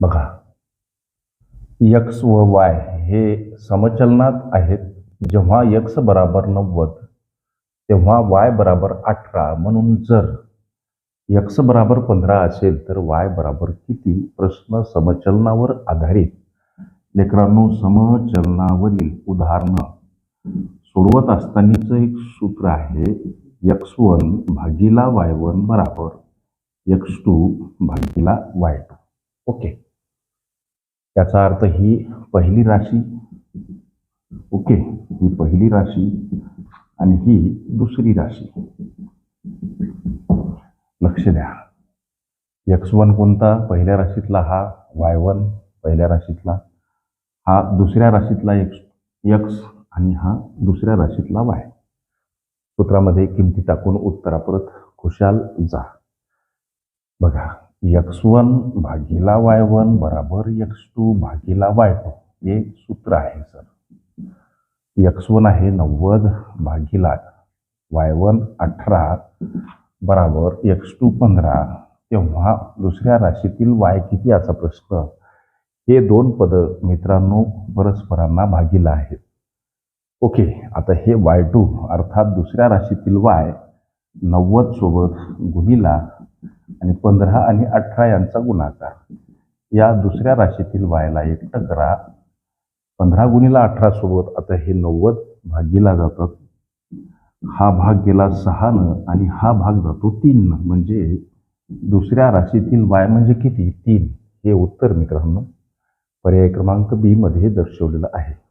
बघा. यक्स व वाय हे समचलनात आहेत. जेव्हा यक्स बराबर नव्वद तेव्हा वाय बराबर अठरा म्हणून जर यक्स बराबर पंधरा असेल तर वाय बराबर किती? प्रश्न समचलनावर आधारित. लेकरांनो समचलनावरील उदाहरणं. सोडवत असतानाचं एक सूत्र आहे यक्स वन भागीला वाय वन बराबर यक्स टू भागीला वाय टू ओके. याचा अर्थ ही पहिली राशी. ओके ही पहिली राशी आणि ही दुसरी राशी. लक्ष द्या. यक्स वन कोणता? पहिल्या राशीतला हा वाय वन पहिल्या राशीतला. हा दुसऱ्या राशीतला एक्स यक्स आणि हा दुसऱ्या राशीतला वाय सूत्रामध्ये किमती टाकून उत्तरापुरत खुशाल जा. बघा यक्स वन भागीला वाय वन बराबर यक्स टू भागीला वाय टू हे सूत्र आहे सर. यक्स वन आहे नव्वद भागीला वाय वन अठरा बराबर यक्स टू पंधरा. तेव्हा दुसऱ्या राशीतील वाय किती असा प्रश्न? हे दोन पदं मित्रांनो परस्परांना भागीला आहेत. ओके आता हे वाय टू अर्थात दुसऱ्या राशीतील वाय नव्वद सोबत गुणिला आणि पंधरा आणि अठरा यांचा गुणाकार. या दुसऱ्या राशीतील व्हायला एकटं करा पंधरा गुणीला अठरा सोबत आता हे नव्वद भागीला जातात. हा भाग गेला सहानं आणि हा भाग जातो तीननं म्हणजे दुसऱ्या राशीतील वाय म्हणजे किती? तीन. हे उत्तर मित्रांनो पर्याय क्रमांक बी मध्ये दर्शवलेलं आहे.